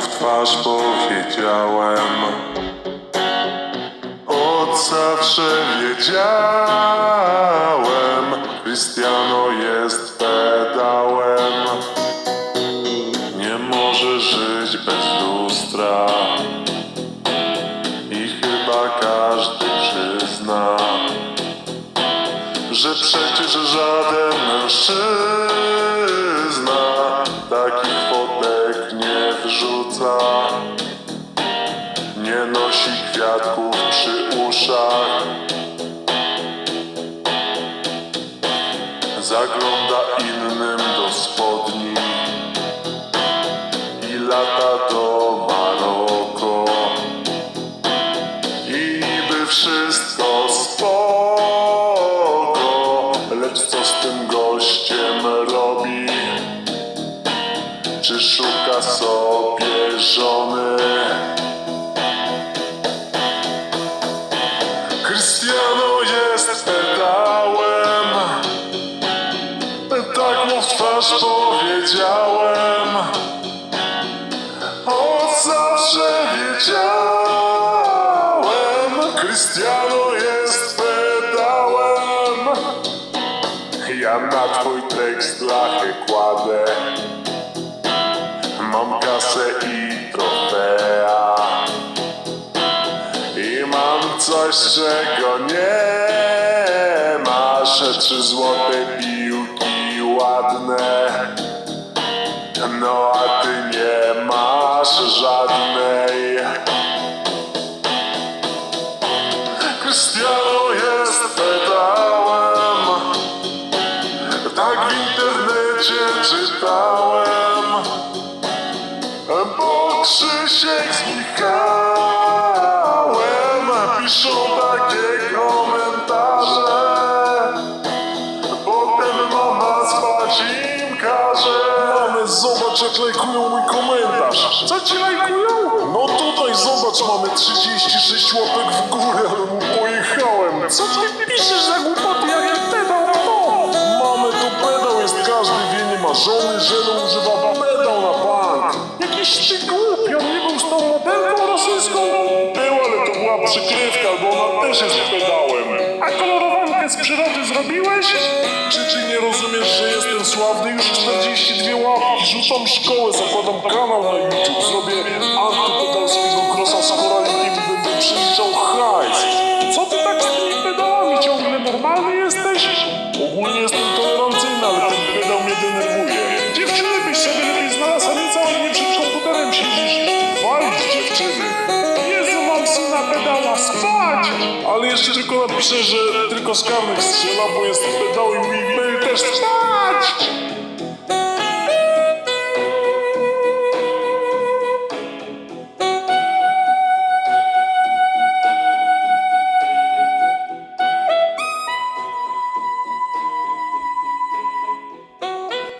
twarz powiedziałem Od zawsze wiedziałem Cristiano jest pedałem. Nie może żyć bez lustra I chyba każdy przyzna Że przecież żaden mężczyzna nie wrzuca Nie nosi kwiatków przy uszach. Zagląda innym do spodni I lata do Maroko I niby wszystko Czy szuka sobie żony? Cristiano jest pedałem. Tak mu w twarz powiedziałem. Od zawsze wiedziałem. Cristiano jest pedałem. Ja na twój tekst lachę kładę Mam kasę i trofea I mam coś, czego nie masz Trzy złote piłki ładne. No a ty nie masz żadnej Krzysiek z Michałem Piszą takie komentarze Potem mama spać im każe Mamy, zobacz jak lajkują mój komentarz. Co ci lajkują? No tutaj zobacz, mamy 36 łapek w górę, ale mu pojechałem. Co ty piszesz za głupoty, jak ja pedał to? Mamy to pedał jest, każdy wie, nie ma żony, żony używa pedał na bank. Jakiś ty tą modelką rosyjską? Był, ale to była przykrywka, bo ona też jest pedałem. A kolorowankę z przyrody zrobiłeś? Czy ty nie rozumiesz, że jestem sławny? Już 42 łapki, rzucam szkołę, zakładam kanał na YouTube, zrobię antypedalskiego krosa z koralikiem i będę przeliczał hajs. Ale jeszcze tylko napiszę, że tylko z karnych strzela, bo jest pedał i mi też Spać!